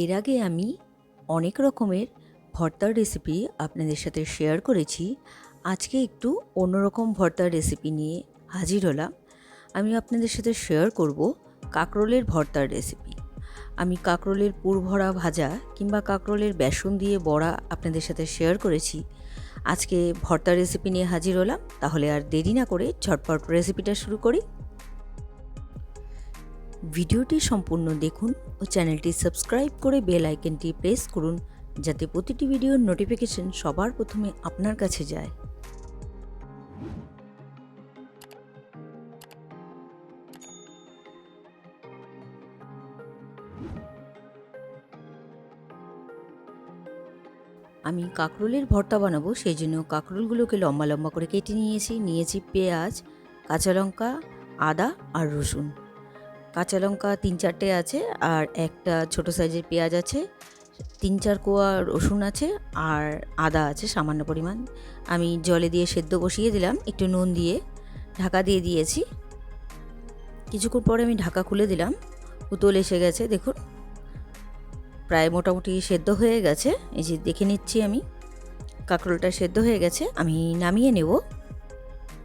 এর আগে আমি অনেক রকমের ভর্তার রেসিপি আপনাদের সাথে শেয়ার করেছি। আজকে একটু অন্যরকম ভর্তার রেসিপি নিয়ে হাজির হলাম। আমি আপনাদের সাথে শেয়ার করব কাঁকরোলের ভর্তার রেসিপি আমি কাঁকরোলের পুরভরা ভাজা কিংবা কাঁকরোলের বেসন দিয়ে বড়া আপনাদের সাথে শেয়ার করেছি। আজকে ভর্তার রেসিপি নিয়ে হাজির হলাম, তাহলে আর দেরি না করে ঝটপট রেসিপিটা শুরু করি। ভিডিওটি সম্পূর্ণ দেখুন ও চ্যানেলটি সাবস্ক্রাইব করে বেল আইকনটি প্রেস করুন যাতে প্রতিটি ভিডিওর নোটিফিকেশন সবার প্রথমে আপনার কাছে যায়। আমি কাঁকরোলের ভর্তা বানাবো, সেই জন্য কাঁকরোলগুলোকে লম্বা লম্বা করে কেটে নিয়েছি। নিয়েছি পেঁয়াজ, কাঁচা লঙ্কা, আদা আর রসুন। কাঁচা লঙ্কা তিন চারটে আছে আর একটা ছোট সাইজের পেঁয়াজ আছে, তিন চার কোয়া রসুন আছে আর আদা আছে সামান্য পরিমাণ। আমি জলে দিয়ে সেদ্ধ বসিয়ে দিলাম, একটু নুন দিয়ে ঢাকা দিয়ে দিয়েছি। কিছুক্ষণ পরে আমি ঢাকা খুলে দিলাম উতল এসে গেছে, দেখুন। প্রায় মোটামুটি সেদ্ধ হয়ে গেছে, এই যে দেখে নিচ্ছি আমি। কাঁকরোলটা সেদ্ধ হয়ে গেছে, আমি নামিয়ে নেব।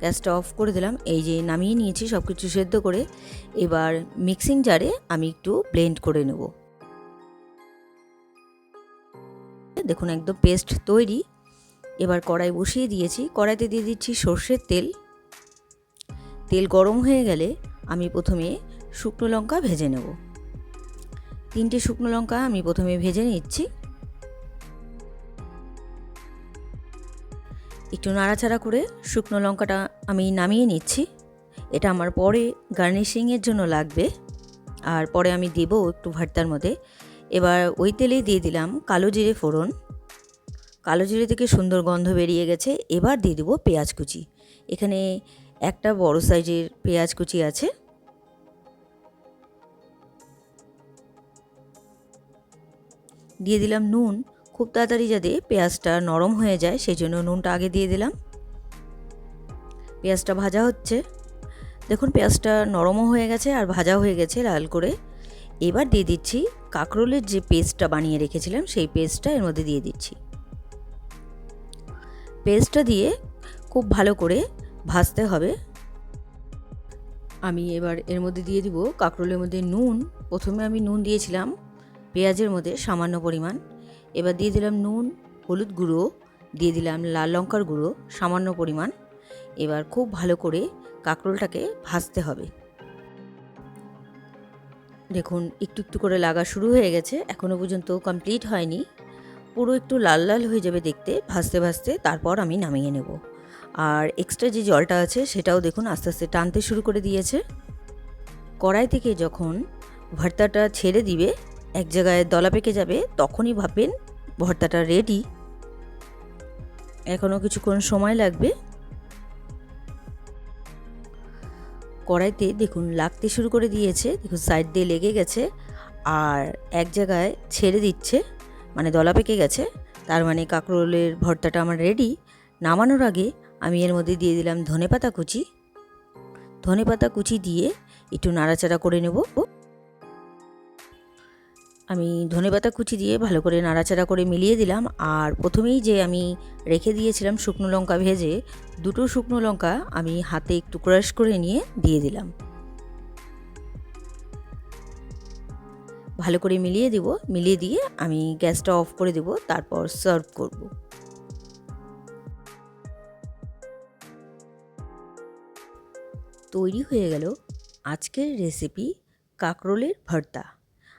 গ্যাসটা অফ করে দিলাম। এই যে নামিয়ে নিয়েছি সব কিছু সেদ্ধ করে এবার মিক্সিং জারে আমি একটু ব্লেন্ড করে নেব। দেখুন, একদম পেস্ট তৈরি। এবার কড়াই বসিয়ে দিয়েছি। কড়াইতে দিয়ে দিচ্ছি সর্ষের তেল। তেল গরম হয়ে গেলে আমি প্রথমে শুকনো লঙ্কা ভেজে নেব। তিনটে শুকনো লঙ্কা আমি প্রথমে ভেজে নিচ্ছি। একটু নাড়াচাড়া করে শুকনো লঙ্কাটা আমি নামিয়ে নিচ্ছি। এটা আমার পরে গার্নিশিংয়ের জন্য লাগবে। আর পরে আমি দেব একটু ভর্তার মধ্যে। এবার ওই তেলেই দিয়ে দিলাম কালো জিরে ফোড়ন। কালো জিরে থেকে সুন্দর গন্ধ বেরিয়ে গেছে। এবার দিয়ে দেবো পেঁয়াজ কুচি। এখানে একটা বড় সাইজের পেঁয়াজ কুচি আছে। দিয়ে দিলাম নুন। খুব তাড়াতাড়ি যাতে পেঁয়াজটা নরম হয়ে যায় সেই জন্য নুনটা আগে দিয়ে দিলাম। পেঁয়াজটা ভাজা হচ্ছে। দেখুন, পেঁয়াজটা নরমও হয়ে গেছে আর ভাজা হয়ে গেছে লাল করে। এবার দিয়ে দিচ্ছি কাঁকরোলের যে পেস্টটা বানিয়ে রেখেছিলাম, সেই পেস্টটা এর মধ্যে দিয়ে দিচ্ছি। পেস্টটা দিয়ে খুব ভালো করে ভাজতে হবে। আমি এবার এর মধ্যে দিয়ে দিব কাঁকরোলের মধ্যে নুন। প্রথমে আমি নুন দিয়েছিলাম, পেঁয়াজের মধ্যে সামান্য পরিমাণ। এবার দিয়ে দিলাম নুন, হলুদ গুঁড়ো, দিয়ে দিলাম লাল লঙ্কার গুঁড়ো, সামান্য পরিমাণ। এবার খুব ভালো করে কাঁকরোলটাকে ভাজতে হবে। দেখুন, একটু একটু করে লাগা শুরু হয়ে গেছে এখনও পর্যন্ত কমপ্লিট হয়নি। পুরো একটু লাল লাল হয়ে যাবে দেখতে, ভাজতে ভাজতে তারপর আমি নামিয়ে নেব। আর এক্সট্রা যে জলটা আছে, সেটাও দেখুন আস্তে আস্তে টানতে শুরু করে দিয়েছে। কড়াই থেকে যখন ভর্তাটা ছেড়ে দিবে এক জায়গায় দলা পেকে যাবে, তখনই ভাববেন ভর্তাটা রেডি এখনও কিছুক্ষণ সময় লাগবে। কড়াইতে দেখুন, লাগতে শুরু করে দিয়েছে, দেখুন সাইড দিয়ে লেগে গেছে, আর এক জায়গায় ছেড়ে দিচ্ছে মানে দলা পেকে গেছে। তার মানে কাঁকরোলের ভর্তাটা আমার রেডি নামানোর আগে আমি এর মধ্যে দিয়ে দিলাম ধনেপাতা কুচি। ধনেপাতা কুচি দিয়ে একটু নাড়াচাড়া করে নেব। আমি ধনেপাতা কুচি দিয়ে ভালো করে নাড়াচাড়া করে মিলিয়ে দিলাম। আর প্রথমেই যে আমি রেখে দিয়েছিলাম শুকনো লঙ্কা ভেজে, দুটো শুকনো লঙ্কা আমি হাতে একটু ক্রাশ করে নিয়ে দিয়ে দিলাম। ভালো করে মিলিয়ে দিব। মিলিয়ে দিয়ে আমি গ্যাসটা অফ করে দেব, তারপর সার্ভ করব। তৈরি হয়ে গেল আজকের রেসিপি কাঁকরোলের ভর্তা।